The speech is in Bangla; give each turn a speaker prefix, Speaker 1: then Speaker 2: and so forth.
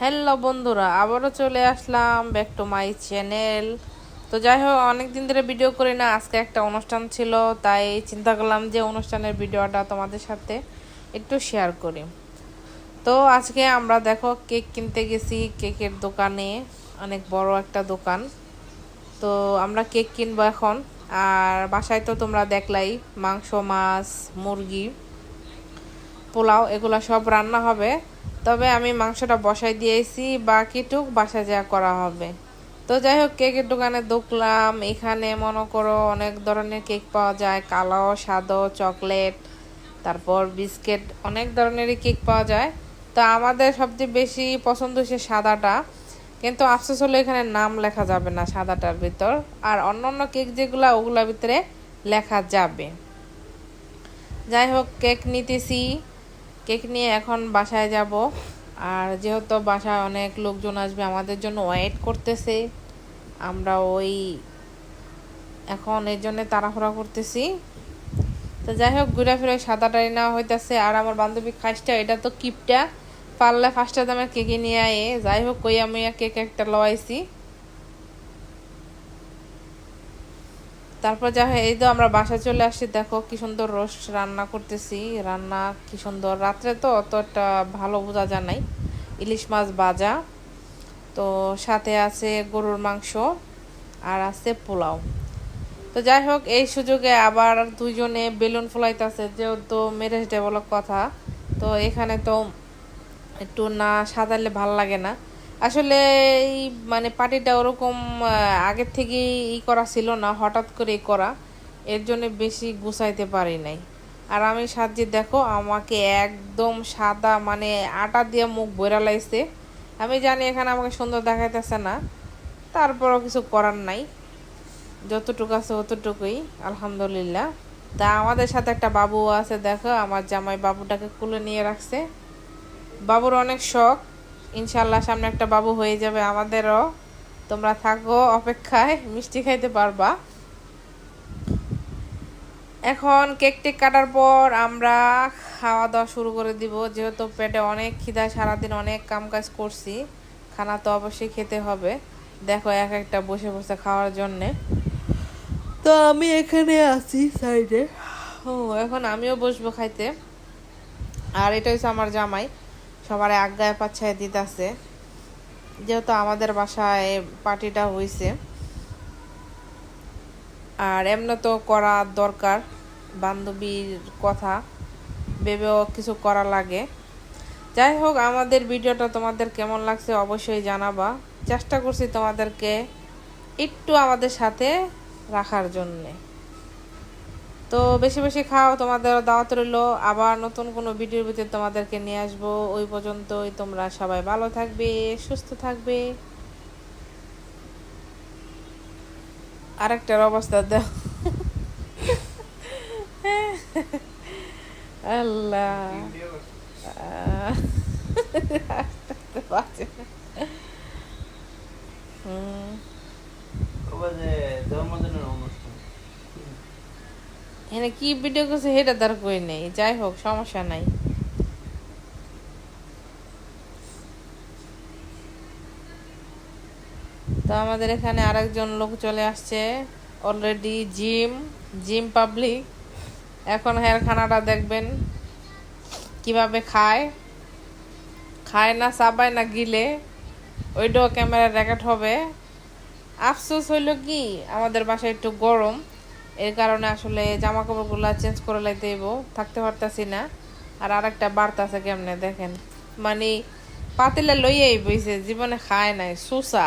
Speaker 1: হ্যালো বন্ধুরা, আবারও চলে আসলাম ব্যাক টু মাই চ্যানেল তো যাই হোক অনেক দিন ধরে ভিডিও করি না, আজকে একটা অনুষ্ঠান ছিল, তাই চিন্তা করলাম যে অনুষ্ঠানের ভিডিওটা তোমাদের সাথে একটু শেয়ার করি। তো আজকে আমরা দেখো কেক কিনতে গেছি কেকের দোকানে, অনেক বড় একটা দোকান। তো আমরা কেক কিনবো এখন, আর বাসায় তো তোমরা দেখলাই, মাংস, মাছ, মুরগি, পোলাও, এগুলো সব রান্না হবে। তবে আমি মাংসটা বসাই দিয়েছি, বাকিটুক বাসা যা করা হবে। তো যাই হোক, কেকের দোকানে ঢুকলাম। এখানে মনে করো অনেক ধরনের কেক পাওয়া যায়। কালো, সাদো, চকলেট, তারপর বিস্কিট, অনেক ধরনেরই কেক পাওয়া যায়। তো আমাদের সবচেয়ে বেশি পছন্দ হচ্ছে সাদাটা। কিন্তু আফসোস হলো এখানে নাম লেখা যাবে না সাদাটার ভিতর। আর অন্য অন্য কেক যেগুলো ওগুলোর ভিতরে লেখা যাবে। যাই হোক, কেক নিতেছি। কেক নিয়ে এখন বাসায় যাব। আর যেহেতু বাসায় অনেক লোকজন আসবে, আমাদের জন্য ওয়েট করতেছে। আমরা ওই এখন এর জন্য তাড়াহুড়া করতেছি। তো যাই হোক ঘুরে ফিরে সাদাটাই নেওয়া হইতেছে। আর আমার বান্ধবী খাইসটা এটা তো কিপটা। পারলে ফার্স্টে দামের কেকে নিয়ে আয়ে। যাই হোক কই আমি কেক একটা লওয়াইছি। তারপর যা হয়, এই তো আমরা বাসায় চলে আসছি দেখো কি সুন্দর রোস্ট রান্না করতেছি। রান্না কি সুন্দর। রাত্রে তো অতটা ভালো বোঝা যায় নাই। ইলিশ মাছ ভাজা। তো সাথে আছে গরুর মাংস আর আছে পোলাও। তো যাই হোক, এই সুযোগে আবার দুইজনে বেলুন ফুলাইতেছে, যেহেতু ম্যারেজ ডে বলো কথা। তো এখানে তো একটু না সাজালে ভালো লাগে না। আসলে এই মানে পার্টিটা ওরকম আগের থেকে ই করা ছিল না, হঠাৎ করে করা। এর জন্য বেশি গুছাইতে পারি নাই। আর আমি সাজি দেখো, আমাকে একদম সাদা মানে আটা দিয়ে মুখ বইরা লাইছে আমি জানি এখানে আমাকে সুন্দর দেখাইতেছে না, তারপরও কিছু করার নাই। যতটুকু আছে অতটুকুই, আলহামদুলিল্লাহ। তা আমাদের সাথে একটা বাবু আছে, দেখো, আমার জামাই বাবুটাকে কুলে নিয়ে রাখছে। বাবুর অনেক শখ ইনশাল্লাহ সামনে একটা বাবু হয়ে যাবে আমাদেরও। তোমরা থাকো অপেক্ষায়, মিষ্টি খাইতে পারবা। এখন কেক টেক কাটার পর আমরা খাওয়া দাওয়া শুরু করে দিব। যেহেতু পেটে অনেক খিদা, সারাদিন অনেক কাম কাজ করছি, খানা তো অবশ্যই খেতে হবে। দেখো এক একটা বসে বসে খাওয়ার জন্যে। তো আমি এখানে আছি সাইডে। ও, এখন আমিও বসবো খাইতে। আর এটা হচ্ছে আমার জামাই। সবার আজ্ঞায় পাচ্ছায় দিতেছে। যেহেতু আমাদের বাসায় পার্টিটা হয়েছে আর এমনি তো করা দরকার, বান্ধবীর কথা, ভেবেও কিছু করা লাগে। যাই হোক, আমাদের ভিডিওটা তোমাদের কেমন লাগছে অবশ্যই জানাবা। চেষ্টা করছি তোমাদেরকে একটু আমাদের সাথে রাখার জন্যে। তো বেশি বেশি খাও, তোমাদের দাওয়াত রইল। আবার নতুন কোনো ভিডিওর ভিতরে তোমাদেরকে নিয়ে আসব। ওই পর্যন্তই তোমরা সবাই ভালো থাকবে, সুস্থ থাকবে। আরেকটার অবস্থা দাও। আল্লাহ। হুম
Speaker 2: জন্মদিনের অনুষ্ঠান
Speaker 1: এখানে কি ভিডিও করছে সেটা তার কই নেই। যাই হোক, সমস্যা নাই। তো আমাদের এখানে আরেকজন লোক চলে আসছে। অলরেডি জিম জিম পাবলিক এখন হেয়ার খানাটা দেখবেন কীভাবে খায়। খায় না, চাবায় না, গিলে। ওইটাও ক্যামেরা রেকর্ড হবে। আফসোস হইল কি? আমাদের বাসায় একটু গরম। এর কারণে আসলে জামা কাপড়গুলো চেঞ্জ করে লাইতে থাকতে পারতাছি না। আর আরেকটা বার্তা আছে কেমনে দেখেন? মানে পাতিলে লইয়াই বইছে, জীবনে খায় নাই সুসা